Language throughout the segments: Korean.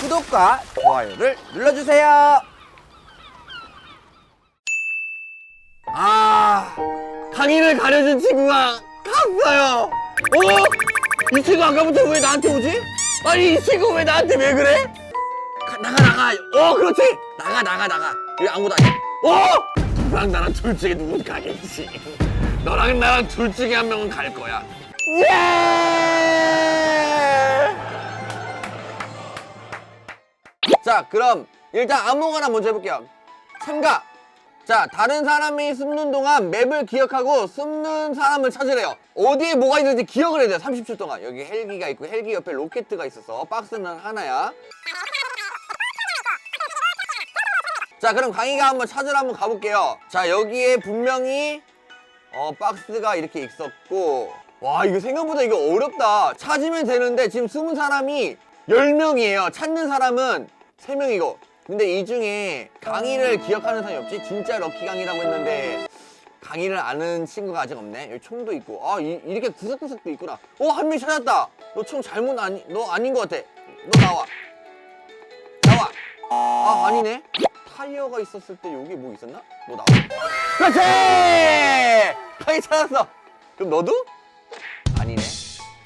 구독과 좋아요를 눌러주세요. 아, 강의를 가려준 친구가 갔어요. 어? 이 친구 아까부터 왜 나한테 오지? 아니, 이 친구 왜 나한테 왜 그래? 가- 나가, 나가. 어, 그렇지. 나가, 나가, 나가. 여기 아무도 아니야. 어? 너랑 나랑 둘 중에 누군 가겠지. 너랑 나랑 둘 중에 한 명은 갈 거야. 예! 자, 그럼 일단 아무거나 먼저 해볼게요. 참가. 자, 다른 사람이 숨는 동안 맵을 기억하고 숨는 사람을 찾으래요. 어디에 뭐가 있는지 기억을 해야 돼요. 30초 동안. 여기 헬기가 있고 헬기 옆에 로켓가 있어서 박스는 하나야. 자, 그럼 강희가 한번 찾으러 한번 가볼게요. 자, 여기에 분명히 어, 박스가 이렇게 있었고 와, 이거 생각보다 이거 어렵다. 찾으면 되는데 지금 숨은 사람이 10명이에요. 찾는 사람은 3명이고 근데 이 중에 강의를 기억하는 사람이 없지? 진짜 럭키 강의라고 했는데 강의를 아는 친구가 아직 없네. 여기 총도 있고. 아, 이, 렇게 구석구석도 있구나. 어, 한 명 찾았다. 너 총 잘못 아니, 너 아닌 것 같아. 너 나와. 나와. 아, 아니네. 타이어가 있었을 때 여기 뭐 있었나? 너 나와. 그렇지! 강의 찾았어. 그럼 너도? 아니네.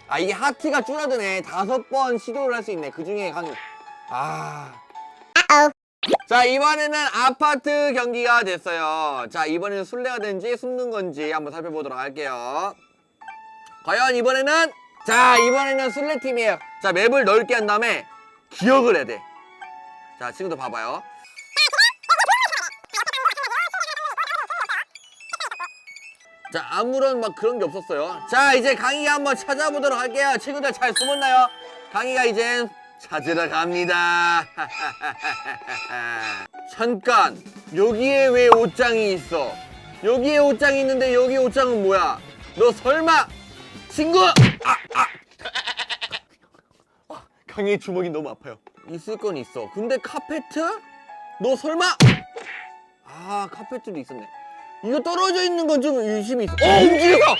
아, 이게 하트가 줄어드네. 다섯 번 시도를 할 수 있네. 그 중에 강의. 아. 자 이번에는 아파트 경기가 됐어요. 자 이번에는 술래가 된지 숨는 건지 한번 살펴보도록 할게요. 과연 이번에는 자 이번에는 술래팀이에요. 자 맵을 넓게 한 다음에 기억을 해야 돼자 친구들 봐봐요. 자 아무런 막 그런 게 없었어요. 자 이제 강희가 한번 찾아보도록 할게요. 친구들 잘 숨었나요? 강희가 이젠 찾으러 갑니다. 잠깐 여기에 왜 옷장이 있어? 여기에 옷장이 있는데 여기 옷장은 뭐야? 너 설마 친구! 아, 아. 아, 강희의 주먹이 너무 아파요. 있을 건 있어. 근데 카페트? 너 설마? 아 카페트도 있었네. 이거 떨어져 있는 건 좀 의심이 있어. 어 움직였어!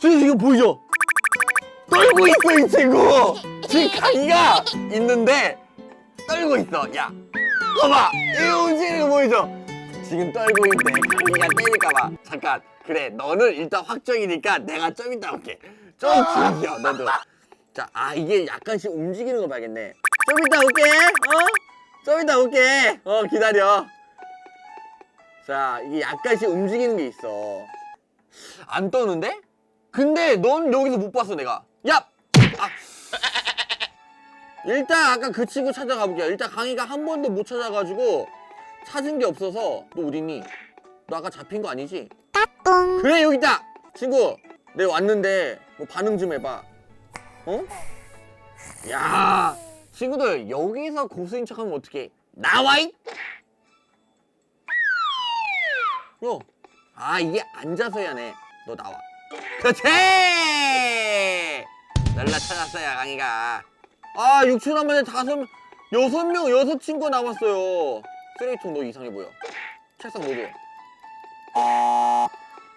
저 지금 보이죠? 떨고 있어 이 친구. 지금 강이가 있는데 떨고 있어 야. 봐봐 이거 움직이는 거 보이죠? 지금 떨고 있는데 강이가 때릴까봐. 잠깐 그래 너는 일단 확정이니까 내가 좀 이따 올게. 좀 즐겨 너도. 자 아 이게 약간씩 움직이는 거 봐야겠네. 좀 이따 올게 어? 좀 이따 올게. 어 기다려. 자 이게 약간씩 움직이는 게 있어. 안 떠는데? 근데 넌 여기서 못 봤어 내가 야! 아. 일단 아까 그 친구 찾아가 볼게요 일단 강희가 한 번도 못 찾아가지고 찾은 게 없어서 너 어딨니? 너 아까 잡힌 거 아니지? 그래 여기 있다! 친구 내가 왔는데 뭐 반응 좀 해봐 어? 야 친구들 여기서 고수인 척하면 어떡해 나와이! 어. 아 이게 앉아서 해야 하네 너 나와 그렇지 날라 찾았어요 강이가. 아 6천 원 만에 다섯 명 여섯 명 여섯 친구 남았어요. 쓰레기통 너 이상해 보여. 책상 너도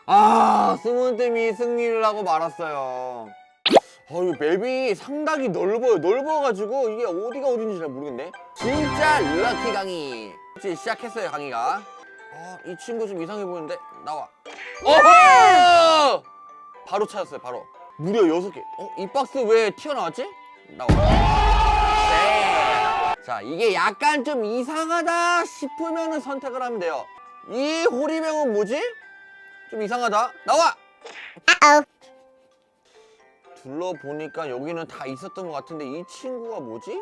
아 스몬템이 승리를 하고 말았어요. 어이 맵이 상당히 넓어요. 넓어가지고 이게 어디가 어딘지 잘 모르겠네. 진짜 럭키 강의. 이제 시작했어요 강의가. 아, 이 친구 좀 이상해 보이는데 나와. 어허! 바로 찾았어요, 바로. 무려 여섯 개. 어, 이 박스 왜 튀어나왔지? 나와. 네. 자, 이게 약간 좀 이상하다 싶으면 선택을 하면 돼요. 이 호리병은 뭐지? 좀 이상하다. 나와! 둘러보니까 여기는 다 있었던 것 같은데 이 친구가 뭐지?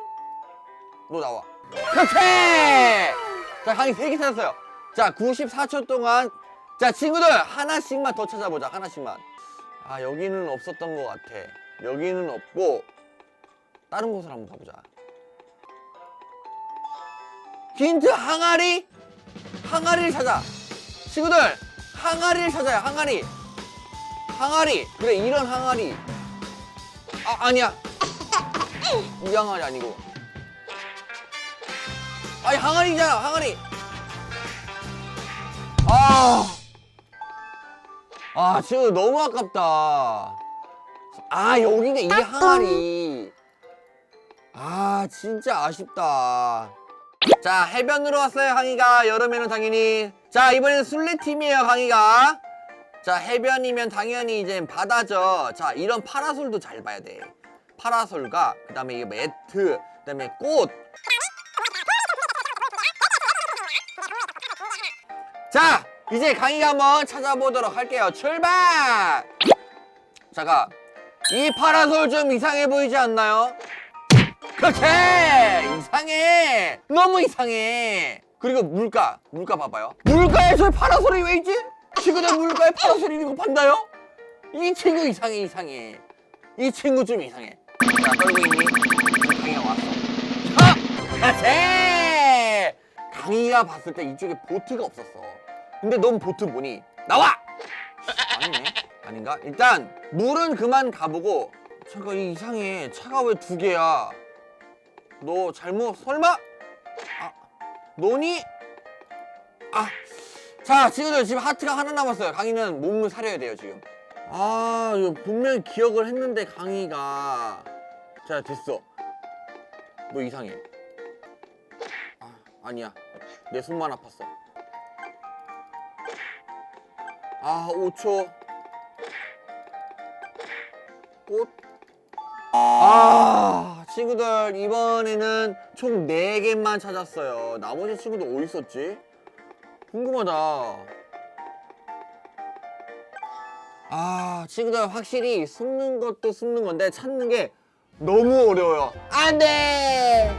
너 나와. 그렇지! 자, 강의 세개 찾았어요. 자, 94초 동안 자, 친구들 하나씩만 더 찾아보자. 하나씩만. 아, 여기는 없었던 것 같아. 여기는 없고 다른 곳을 한번 가보자. 힌트 항아리? 항아리를 찾아. 친구들 항아리를 찾아요. 항아리. 항아리. 그래, 이런 항아리. 아, 아니야. 이 항아리 아니고. 아니, 항아리잖아. 항아리. 아, 아, 지금 너무 아깝다. 아, 여기가 이 항아리. 아 진짜 아쉽다. 자 해변으로 왔어요 강희가. 여름에는 당연히. 자 이번에는 술래팀이에요 강희가. 자 해변이면 당연히 이제 바다죠. 자 이런 파라솔도 잘 봐야 돼. 파라솔과 그 다음에 이 매트 그 다음에 꽃. 자, 이제 강의가 한번 찾아보도록 할게요. 출발! 잠깐, 이 파라솔 좀 이상해 보이지 않나요? 그렇지! 이상해! 너무 이상해! 그리고 물가, 물가 봐봐요. 물가에 저 파라솔이 왜 있지? 친구들 물가에 파라솔 있는 거 봤나요? 이 친구 이상해, 이상해. 이 친구 좀 이상해. 자, 떨고 있니? 강의가 왔어. 아! 그렇지! 강희가 봤을 때 이쪽에 보트가 없었어. 근데 넌 보트 뭐니? 나와! 아니네. 아닌가? 일단 물은 그만 가보고 잠깐 이 이상해. 차가 왜 두 개야? 너 잘못 설마? 아, 너니? 아, 자 친구들 지금 하트가 하나 남았어요. 강희는 몸을 사려야 돼요 지금. 아, 이거 분명히 기억을 했는데 강희가 자 됐어. 너 이상해. 아, 아니야. 내 손만 아팠어. 아, 5초. 꽃. 아, 친구들 이번에는 총 4개만 찾았어요. 나머지 친구들 어디 있었지? 궁금하다. 아, 친구들 확실히 숨는 것도 숨는 건데 찾는 게 너무 어려워요. 안 돼!